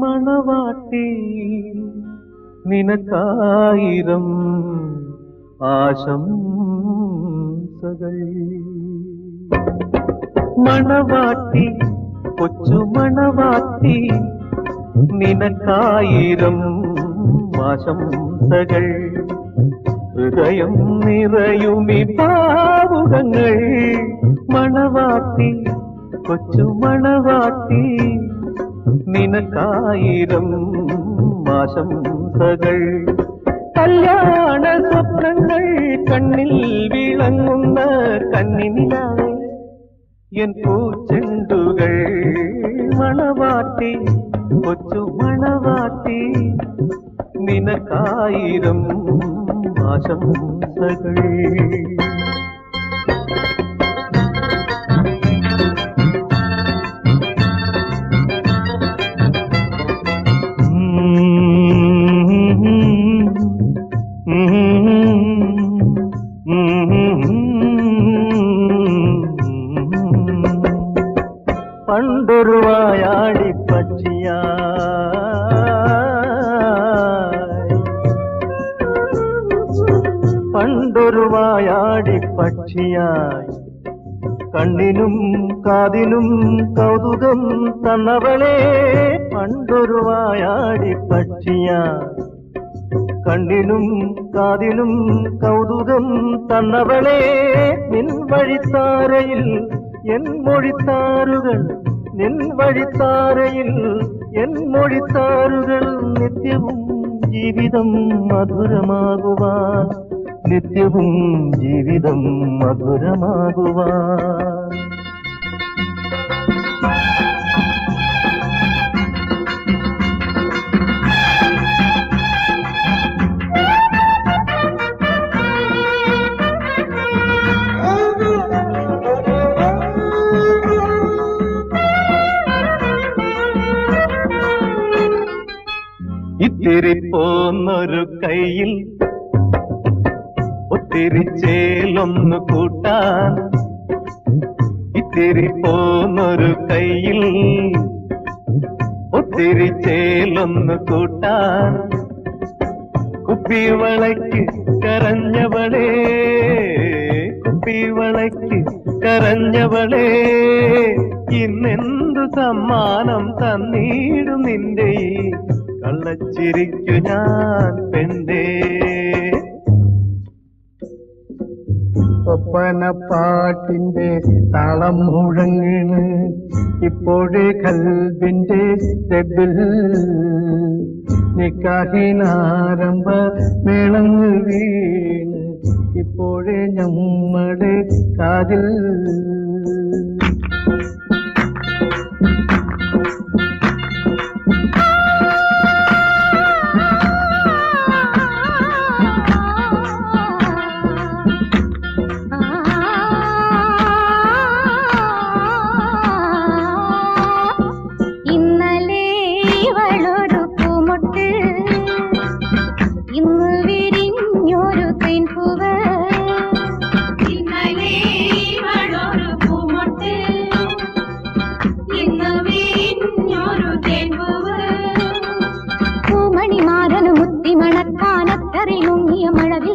മണവാട്ടി നിനക്കായിരം ആശംസകൾ മണവാട്ടി കൊച്ചു മണവാട്ടി നിനക്കായിരം ആശംസകൾ. ഹൃദയം നിറയുമി പാവുകങ്ങൾ. മണവാട്ടി കൊച്ചു മണവാട്ടി നിനക്കായിരം ആശംസകൾ. കല്യാണ സ്വപ്നങ്ങൾ കണ്ണിൽ വിളങ്ങുന്ന കണ്ണിനിലാവേ. എൻ പൂച്ചെണ്ടുകൾ മണവാട്ടി കൊച്ചു മണവാട്ടി നിനക്കായിരം ആശംസകൾ പണ്ടൊരു പണ്ടൊരു വായാടി പക്ഷിയായി. കണ്ണിനും കാതിനും കൗതുകം തന്നവളെ പണ്ടൊരു വായാടി പക്ഷിയായി. കണ്ണിനും കാതിനും കൗതുകം തന്നവളെ നിൻ വഴിത്താരയിൽ എൻ മൊഴിത്താറുകൾ നിൻ വഴിത്താരയിൽ എൻ മൊഴിത്താറുകൾ നിത്യവും ജീവിതം മധുരമാകുവാൻ. നിത്യവും ജീവിതം മധുരമാകുവാൻ. ഇത്തിരി പോന്നൊരു കയ്യിൽ ഒത്തിരി ചേലൊന്നു കൂട്ടാൻ ഇത്തിരി പോന്നൊരു കയ്യിൽ ഒത്തിരി ചേലൊന്നു കൂട്ടാൻ കുപ്പിവളയ്ക്ക് കരഞ്ഞവളേ കുപ്പിവളയ്ക്ക് കരഞ്ഞവളേ ഇന്നെന്തു സമ്മാനം തന്നീടും നിന്റെ കള്ളച്ചിരിക്കു ഞാൻ പെണ്ടേ ഒപ്പന പാട്ടിന്റെ താളം മുഴങ്ങണ്. ഇപ്പോഴേ കൽവിന്റെ സ്റ്റെബിൽ നിക്കാഹിനാരംഭ മേളങ്ങ് വീണ്. ഇപ്പോഴേ നമ്മുടെ കാതിൽ மழவே